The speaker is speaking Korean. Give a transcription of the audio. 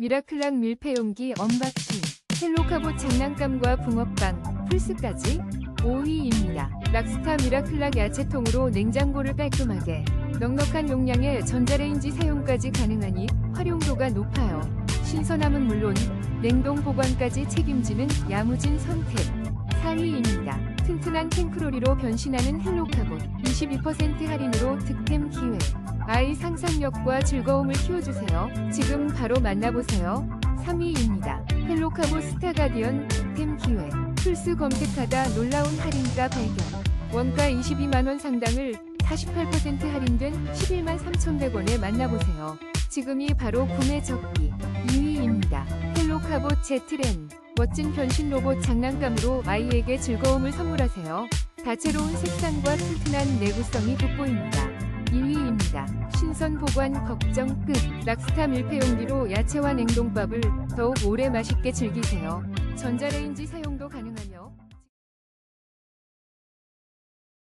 미라클락 밀폐용기 언박싱, 헬로카보 장난감과 붕어빵, 플스까지 5위입니다. 락스타 미라클락 야채통으로 냉장고를 깔끔하게 넉넉한 용량의 전자레인지 사용까지 가능하니 활용도가 높아요. 신선함은 물론 냉동 보관까지 책임지는 야무진 선택. 4위입니다. 튼튼한 탱크로리로 변신하는 헬로카봇 22% 할인으로 득템 기회. 아이 상상력과 즐거움을 키워주세요. 지금 바로 만나보세요. 3위입니다. 헬로카보 스타가디언 득템 기회. 플스 검색하다 놀라운 할인가 발견. 원가 22만원 상당을 48% 할인된 11만 3,100원에 만나보세요. 지금이 바로 구매 적기 2위입니다. 헬로카봇 제트렌 멋진 변신 로봇 장난감으로 아이에게 즐거움을 선물하세요. 다채로운 색상과 튼튼한 내구성이 돋보입니다. 2위입니다. 신선 보관 걱정 끝. 락스타 밀폐용기로 야채와 냉동밥을 더욱 오래 맛있게 즐기세요. 전자레인지 사용도 가능하며